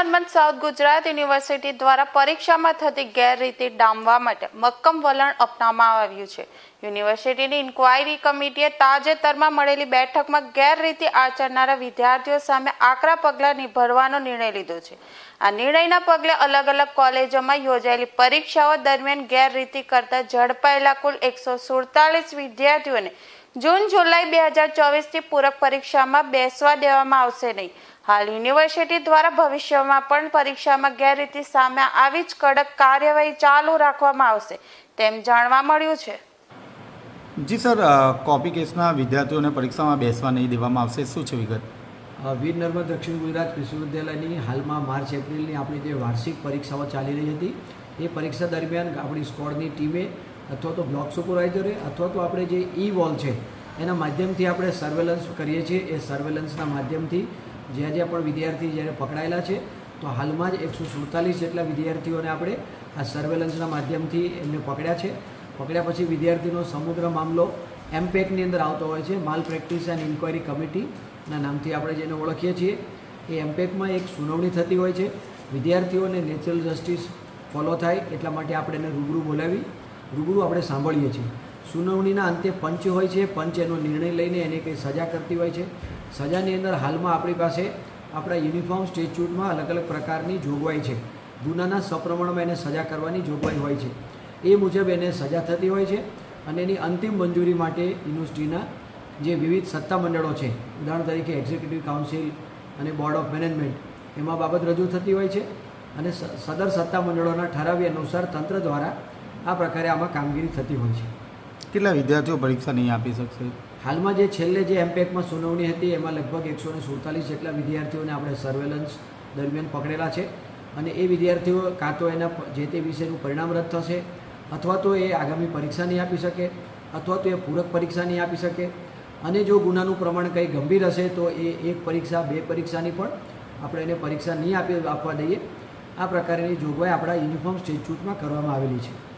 Narmad south Gujarat university દ્વારા પરીક્ષામાં થતી ગેરરીતિ ડામવા માટે મક્કમ વલણ અપનાવવામાં આવ્યું છે. યુનિવર્સિટીની ઇન્ક્વાયરી કમિટીએ તાજેતરમાં મળેલી બેઠકમાં ગેરરીતિ આચરનારા વિદ્યાર્થીઓ સામે આકરા પગલાં નિભરવાનો નિર્ણય લીધો છે. આ નિર્ણયના પગલે અલગ અલગ કોલેજોમાં યોજાયેલી પરીક્ષાઓ દરમિયાન ગેરરીતિ કરતા ઝડપાયેલા કુલ એકસો સુડતાલીસ વિદ્યાર્થીઓને જૂન જુલાઈ બે હજાર ચોવીસથી પૂરક પરીક્ષામાં બેસવા દેવામાં આવશે નહીં. હાલ યુનિવર્સિટી દ્વારા ભવિષ્યમાં પણ પરીક્ષામાં ગેરરીતિ સામે આવી જ કડક કાર્યવાહી ચાલુ રાખવામાં આવશે તેમ જાણવા મળ્યું છે. જી સર કોપી કેસના વિદ્યાર્થીઓને પરીક્ષામાં બેસવા નહીં દેવામાં આવશે. શું છે વિગત? વીર નર્મદ દક્ષિણ ગુજરાત વિશ્વવિદ્યાલયની હાલમાં માર્ચ એપ્રિલની આપણી જે વાર્ષિક પરીક્ષાઓ ચાલી રહી હતી એ પરીક્ષા દરમિયાન આપણી સ્કોડની ટીમે અથવા તો બ્લોક સુપરવાઇઝરે અથવા તો આપણે જે ઈ વોલ છે એના માધ્યમથી આપણે સર્વેલન્સ કરીએ છીએ. એ સર્વેલન્સના માધ્યમથી જ્યાં જ્યાં પણ વિદ્યાર્થી જ્યારે પકડાયેલા છે, તો હાલમાં જ એકસો સુડતાલીસ જેટલા વિદ્યાર્થીઓને આપણે આ સર્વેલન્સના માધ્યમથી એમને પકડ્યા છે. પકડ્યા પછી વિદ્યાર્થીનો સમગ્ર મામલો એમપેકની અંદર આવતો હોય છે, માલ પ્રેક્ટિસ એન્ડ ઇન્ક્વાયરી કમિટીના નામથી આપણે જેને ઓળખીએ છીએ, એ એમપેકમાં એક સુનાવણી થતી હોય છે. વિદ્યાર્થીઓને નેચરલ જસ્ટિસ ફોલો થાય એટલા માટે આપણે એને રૂબરૂ બોલાવી, રૂબરૂ આપણે સાંભળીએ છીએ. સુનાવણીના અંતે પંચ હોય છે, પંચ એનો નિર્ણય લઈને એને કંઈ સજા કરતી હોય છે. સજાની અંદર હાલમાં આપણી પાસે આપણા યુનિફોર્મ સ્ટેચ્યુટમાં અલગ અલગ પ્રકારની જોગવાઈ છે. ગુનાના સપ્રમાણમાં એને સજા કરવાની જોગવાઈ હોય છે. એ મુજબ એને સજા થતી હોય છે અને એની અંતિમ મંજૂરી માટે યુનિવર્સિટીના જે વિવિધ સત્તામંડળો છે, ઉદાહરણ તરીકે એક્ઝિક્યુટિવ કાઉન્સિલ અને બોર્ડ ઓફ મેનેજમેન્ટ, એમાં બાબત રજૂ થતી હોય છે અને સદર સત્તામંડળોના ઠરાવી અનુસાર તંત્ર દ્વારા આ પ્રકારે આમાં કામગીરી થતી હોય છે. કેટલા વિદ્યાર્થીઓ પરીક્ષા નહીં આપી શકશે? હાલમાં જે છેલ્લે જે એમપેકમાં સુનાવણી હતી, એમાં લગભગ એકસો ને સુડતાલીસ જેટલા વિદ્યાર્થીઓને આપણે સર્વેલન્સ દરમિયાન પકડેલા છે. અને એ વિદ્યાર્થીઓ કાં તો એના જે તે વિષયનું પરિણામ રદ થશે, અથવા તો એ આગામી પરીક્ષા નહીં આપી શકે, અથવા તો એ પૂરક પરીક્ષા નહીં આપી શકે. અને જો ગુનાનું પ્રમાણ કંઈ ગંભીર હશે, તો એ એક પરીક્ષા, બે પરીક્ષાની પણ આપણે એને પરીક્ષા નહીં આપી આપવા દઈએ. આ પ્રકારની જોગવાઈ આપણા યુનિફોર્મ સ્ટેચ્યુટમાં કરવામાં આવેલી છે.